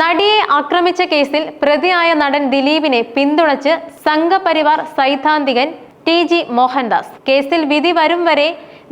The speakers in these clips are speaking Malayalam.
നടിയെ ആക്രമിച്ച കേസിൽ പ്രതിയായ നടൻ ദിലീപിനെ പിന്തുണച്ച് സംഘപരിവാർ സൈദ്ധാന്തികൻ ടി ജി മോഹൻദാസ്. കേസിൽ വിധി വരും വരെ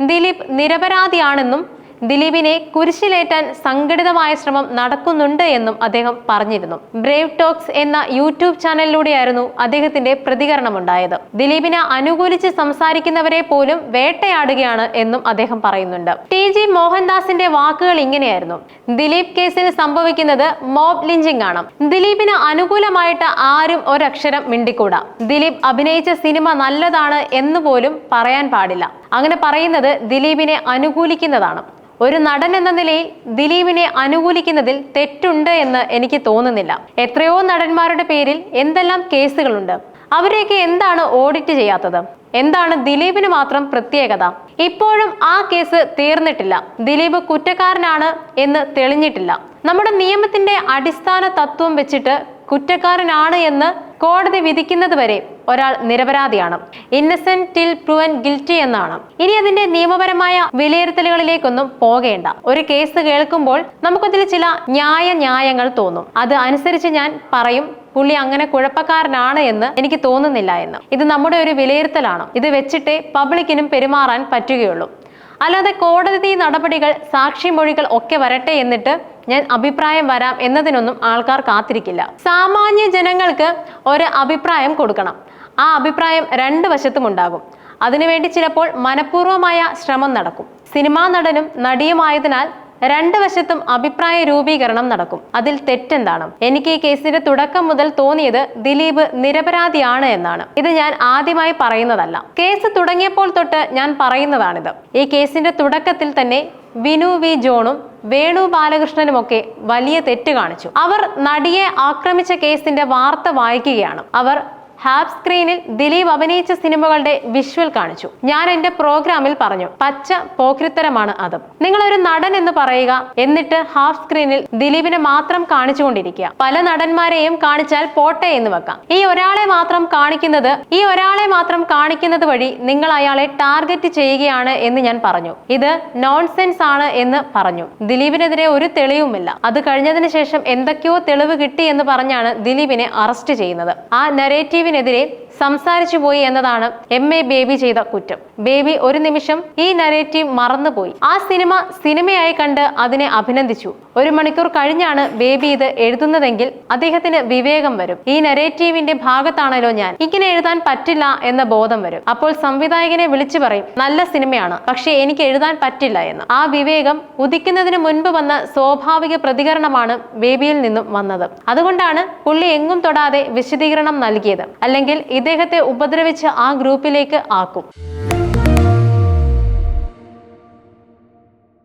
ദിലീപ് നിരപരാധിയാണെന്നും ദിലീപിനെ കുരിശിലേറ്റാൻ സംഘടിതമായ ശ്രമം നടക്കുന്നുണ്ട് എന്നും അദ്ദേഹം പറഞ്ഞിരുന്നു. ബ്രേവ് ടോക്സ് എന്ന യൂട്യൂബ് ചാനലിലൂടെയായിരുന്നു അദ്ദേഹത്തിന്റെ പ്രതികരണമുണ്ടായത്. ദിലീപിനെ അനുകൂലിച്ച് സംസാരിക്കുന്നവരെ പോലും വേട്ടയാടുകയാണ് എന്നും അദ്ദേഹം പറയുന്നുണ്ട്. ടി ജി മോഹൻദാസിന്റെ വാക്കുകൾ ഇങ്ങനെയായിരുന്നു. ദിലീപ് കേസിൽ സംഭവിക്കുന്നത് മോബ് ലിഞ്ചിങ് ആണ്. ദിലീപിന് അനുകൂലമായിട്ട് ആരും ഒരക്ഷരം മിണ്ടിക്കൂടാ. ദിലീപ് അഭിനയിച്ച സിനിമ നല്ലതാണ് എന്ന് പോലും പറയാൻ പാടില്ല. അങ്ങനെ പറയുന്നത് ദിലീപിനെ അനുകൂലിക്കുന്നതാണ്. ഒരു നടൻ എന്ന നിലയിൽ ദിലീപിനെ അനുകൂലിക്കുന്നതിൽ തെറ്റുണ്ട് എന്ന് എനിക്ക് തോന്നുന്നില്ല. എത്രയോ നടന്മാരുടെ പേരിൽ എന്തെല്ലാം കേസുകളുണ്ട്. അവരെയൊക്കെ എന്താണ് ഓഡിറ്റ് ചെയ്യാത്തത്? എന്താണ് ദിലീപിന് മാത്രം പ്രത്യേകത? ഇപ്പോഴും ആ കേസ് തീർന്നിട്ടില്ല. ദിലീപ് കുറ്റക്കാരനാണ് എന്ന് തെളിഞ്ഞിട്ടില്ല. നമ്മുടെ നിയമത്തിന്റെ അടിസ്ഥാന തത്വം വെച്ചിട്ട് കുറ്റക്കാരനാണ് എന്ന് കോടതി വിധിക്കുന്നത് വരെ ഒരാൾ നിരപരാധിയാണ്. ഇന്നസെന്റ് ടിൽ പ്രൂവൻ ഗിൽറ്റി എന്നാണ്. ഇനി അതിന്റെ നിയമപരമായ വിലയിരുത്തലുകളിലേക്കൊന്നും പോകേണ്ട. ഒരു കേസ് കേൾക്കുമ്പോൾ നമുക്കതിൽ ചില ന്യായ ന്യായങ്ങൾ തോന്നും. അത് അനുസരിച്ച് ഞാൻ പറയും പുള്ളി അങ്ങനെ കുഴപ്പക്കാരനാണ് എന്ന് എനിക്ക് തോന്നുന്നില്ല എന്ന്. ഇത് നമ്മുടെ ഒരു വിലയിരുത്തലാണ്. ഇത് വെച്ചിട്ടേ പബ്ലിക്കിനും പെരുമാറാൻ പറ്റുകയുള്ളൂ. അല്ലാതെ കോടതി നടപടികൾ സാക്ഷിമൊഴികൾ ഒക്കെ വരട്ടെ എന്നിട്ട് ഞാൻ അഭിപ്രായം വരാം എന്നതിനൊന്നും ആൾക്കാർ കാത്തിരിക്കില്ല. സാമാന്യ ജനങ്ങൾക്ക് ഒരു അഭിപ്രായം കൊടുക്കണം. ആ അഭിപ്രായം രണ്ട് വശത്തും ഉണ്ടാകും. അതിനുവേണ്ടി ചിലപ്പോൾ മനഃപൂർവമായ ശ്രമം നടക്കും. സിനിമാ നടനും നടിയുമായതിനാൽ രണ്ട് വശത്തും അഭിപ്രായ രൂപീകരണം നടക്കും. അതിൽ തെറ്റെന്താണ്? എനിക്ക് ഈ കേസിന്റെ തുടക്കം മുതൽ തോന്നിയത് ദിലീപ് നിരപരാധിയാണ് എന്നാണ്. ഇത് ഞാൻ ആദ്യമായി പറയുന്നതല്ല. കേസ് തുടങ്ങിയപ്പോൾ തൊട്ട് ഞാൻ പറയുന്നതാണിത്. ഈ കേസിന്റെ തുടക്കത്തിൽ തന്നെ വിനു വി ജോണും വേണു ബാലകൃഷ്ണനുമൊക്കെ വലിയ തെറ്റ് കാണിച്ചു. അവർ നടിയെ ആക്രമിച്ച കേസിന്റെ വാർത്ത വായിക്കുകയാണ്. അവർ ഹാബ് സ്ക്രീനിൽ ദിലീപ് അഭിനയിച്ച സിനിമകളുടെ വിഷ്വൽ കാണിച്ചു. ഞാൻ എന്റെ പ്രോഗ്രാമിൽ പറഞ്ഞു പച്ച പോക്രിത്തരമാണ് അത്. നിങ്ങൾ ഒരു നടൻ എന്ന് പറയുക എന്നിട്ട് ഹാഫ് സ്ക്രീനിൽ ദിലീപിനെ മാത്രം കാണിച്ചുകൊണ്ടിരിക്കുക. പല നടന്മാരെയും കാണിച്ചാൽ പോട്ടെ എന്ന് വെക്കാം. ഈ ഒരാളെ മാത്രം കാണിക്കുന്നത് ഈ ഒരാളെ മാത്രം കാണിക്കുന്നത് വഴി നിങ്ങൾ അയാളെ ടാർഗറ്റ് ചെയ്യുകയാണ് എന്ന് ഞാൻ പറഞ്ഞു. ഇത് നോൺസെൻസ് ആണ് എന്ന് പറഞ്ഞു. ദിലീപിനെതിരെ ഒരു തെളിവുമില്ല. അത് കഴിഞ്ഞതിന് ശേഷം എന്തൊക്കെയോ തെളിവ് കിട്ടി എന്ന് പറഞ്ഞാണ് ദിലീപിനെ അറസ്റ്റ് ചെയ്യുന്നത്. ആ നരേറ്റീവിനെതിരെ സംസാരിച്ചു പോയി എന്നതാണ് എം എ ബേബി ചെയ്ത കുറ്റം. ബേബി ഒരു നിമിഷം ഈ നരേറ്റീവ് മറന്നുപോയി. ആ സിനിമ സിനിമയായി കണ്ട് അതിനെ അഭിനന്ദിച്ചു. ഒരു മണിക്കൂർ കഴിഞ്ഞാണ് ബേബി ഇത് എഴുതുന്നതെങ്കിൽ അദ്ദേഹത്തിന് വിവേകം വരും. ഈ നരേറ്റീവിന്റെ ഭാഗത്താണല്ലോ ഞാൻ. ഇങ്ങനെ എഴുതാൻ പറ്റില്ല എന്ന ബോധം വരും. അപ്പോൾ സംവിധായകനെ വിളിച്ചു പറയും നല്ല സിനിമയാണ്. പക്ഷേ എനിക്ക് എഴുതാൻ പറ്റില്ല എന്ന്. ആ വിവേകം ഉദിക്കുന്നതിന് മുൻപ് വന്ന സ്വാഭാവിക പ്രതികരണമാണ് ബേബിയിൽ നിന്നും വന്നത്. അതുകൊണ്ടാണ് പുള്ളി എങ്ങും തൊടാതെ വിശദീകരണം നൽകിയത്. അല്ലെങ്കിൽ ഇദ്ദേഹത്തെ ഉപദ്രവിച്ച് ആ ഗ്രൂപ്പിലേക്ക് ആക്കും.